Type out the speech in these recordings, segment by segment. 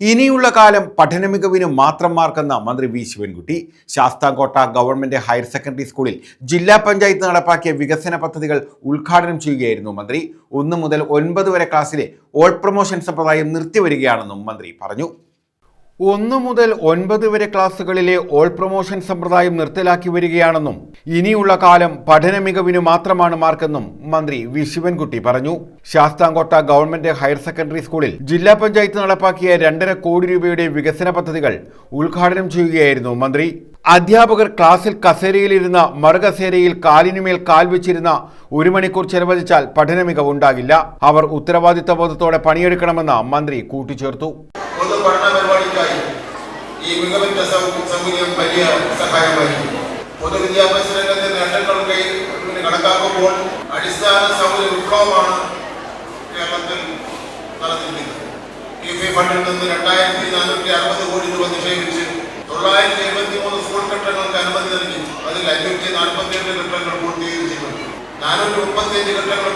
ഇനിയുള്ള കാലം പഠന മികവിന് മാത്രം മാർക്കെന്ന മന്ത്രി V Sivankutty. Sasthamkotta government higher secondary സ്കൂളിൽ ജില്ലാ പഞ്ചായത്ത് നടപ്പാക്കിയ വികസന പദ്ധതികൾ ഉദ്ഘാടനം ചെയ്യുകയായിരുന്നു മന്ത്രി. ഒന്ന് മുതൽ ഒൻപത് വരെ ക്ലാസ്സിലെ ഓൾ പ്രൊമോഷൻ സമ്പ്രദായം നിർത്തിവരികയാണെന്നും മന്ത്രി പറഞ്ഞു. ഒന്ന് മുതൽ ഒൻപത് വരെ ക്ലാസ്സുകളിലെ ഓൾ പ്രൊമോഷൻ സമ്പ്രദായം നിർത്തലാക്കി വരികയാണെന്നും ഇനിയുള്ള കാലം പഠന മികവിന് മാത്രമാണ് മാർക്കെന്നും മന്ത്രി വി. ശിവൻകുട്ടി പറഞ്ഞു. ശാസ്താംകോട്ട ഗവൺമെന്റ് ഹയർ സെക്കൻഡറി സ്കൂളിൽ ജില്ലാ പഞ്ചായത്ത് നടപ്പാക്കിയ രണ്ടര കോടി രൂപയുടെ വികസന പദ്ധതികൾ ഉദ്ഘാടനം ചെയ്യുകയായിരുന്നു മന്ത്രി. അധ്യാപകർ ക്ലാസ്സിൽ കസേരയിലിരുന്ന മറുകസേരയിൽ കാലിനുമേൽ കാൽ വെച്ചിരുന്ന ഒരു മണിക്കൂർ ചെലവഴിച്ചാൽ പഠന മികവുണ്ടാകില്ല അവർ ഉത്തരവാദിത്തബോധത്തോടെ പണിയെടുക്കണമെന്ന് മന്ത്രി കൂട്ടിച്ചേർത്തു. ഈ മികവിന്റെ സൗകര്യം വലിയ സഹായമായിരിക്കും കിഫി ഫണ്ടിൽ നിന്ന് രണ്ടായിരത്തി നാനൂറ്റി അറുപത് കോടി രൂപ നിക്ഷേപിച്ച് തൊള്ളായിരത്തി എഴുപത്തി മൂന്ന് സ്കൂൾ കെട്ടിടങ്ങൾക്ക് അനുമതി നൽകി. അതിൽ അഞ്ഞൂറ്റി നാൽപ്പത്തി എട്ട് കെട്ടിടങ്ങൾ പൂർത്തീകരിച്ചിട്ടുണ്ട് നാനൂറ്റി മുപ്പത്തി അഞ്ച് കെട്ടിടങ്ങൾ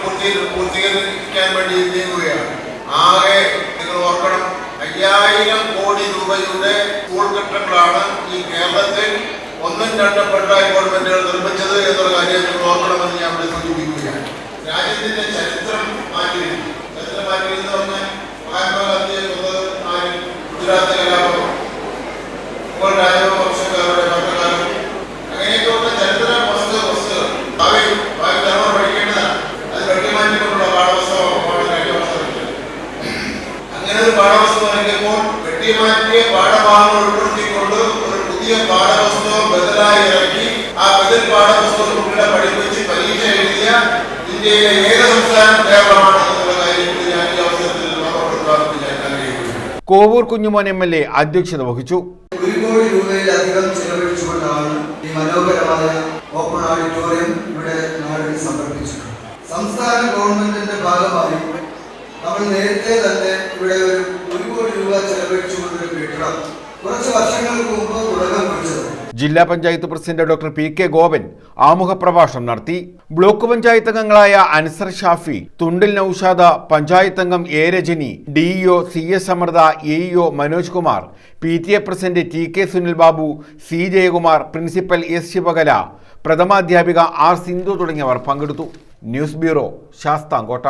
പൂർത്തീകരിക്കാൻ വേണ്ടി നീങ്ങുകയാണ് ആകെ നിങ്ങൾ ഓർക്കണം അയ്യായിരം കോടി രൂപയുടെ സ്കൂൾ കെട്ടിടങ്ങളാണ് ഈ കേരളത്തിൽ ഒന്നും രണ്ടും പിണറായി ഗവൺമെന്റുകൾ നിർമ്മിച്ചത് എന്നുള്ള കാര്യം നിങ്ങൾ ഓർക്കണമെന്ന് ഞാൻ ഇവിടെ സൂചിപ്പിക്കുകയാണ്. രാജ്യത്തിന്റെ ചരിത്രം മാറ്റി ചരിത്രം മാറ്റിയെന്ന് വെട്ടിമാറ്റിയ പാഠഭാഗങ്ങൾ ഉൾപ്പെടുത്തിക്കൊണ്ട് ഒരു പുതിയ പാഠപുസ്തകം ബദലായി ഇറക്കി ആ ബദൽ പാഠപുസ്തകം കുട്ടികളെ പഠിപ്പിച്ച് പരീക്ഷ എഴുതിയ ഇന്ത്യയിലെ ഏത് സംസ്ഥാനം കേരളമാണ് എന്നുള്ള കാര്യം ഞാൻ ഈ അവസരത്തിൽ Kovoor Kunjumon M L A അധ്യക്ഷത വഹിച്ചു. ഒരു കോടി രൂപയിലധികം ചെലവഴിച്ചുകൊണ്ടാണ് ഈ മനോഹരമായ ഓപ്പൺ ഓഡിറ്റോറിയം ഇവിടെ നാടിന് സമർപ്പിച്ചിട്ടുള്ളത്. സംസ്ഥാന ഗവൺമെന്റിന്റെ ഭാഗമായി നമ്മൾ നേരത്തെ തന്നെ ഇവിടെ ഒരു ഒരു കോടി രൂപ ചെലവഴിച്ചുകൊണ്ട് ജില്ലാ panchayat president doctor P K Gopan ആമുഖ പ്രഭാഷണം നടത്തി. ബ്ലോക്ക് പഞ്ചായത്ത് അംഗങ്ങളായ അൻസർ ഷാഫി തുണ്ടിൽ നൌഷാദ പഞ്ചായത്ത് അംഗം A Rajani DEO C S Amritha AEO Manoj Kumar P T A president T K Sunil Babu C Jayakumar principal S Sivakala പ്രഥമാധ്യാപിക R Sindhu തുടങ്ങിയവർ പങ്കെടുത്തു. News bureau Sasthamkotta.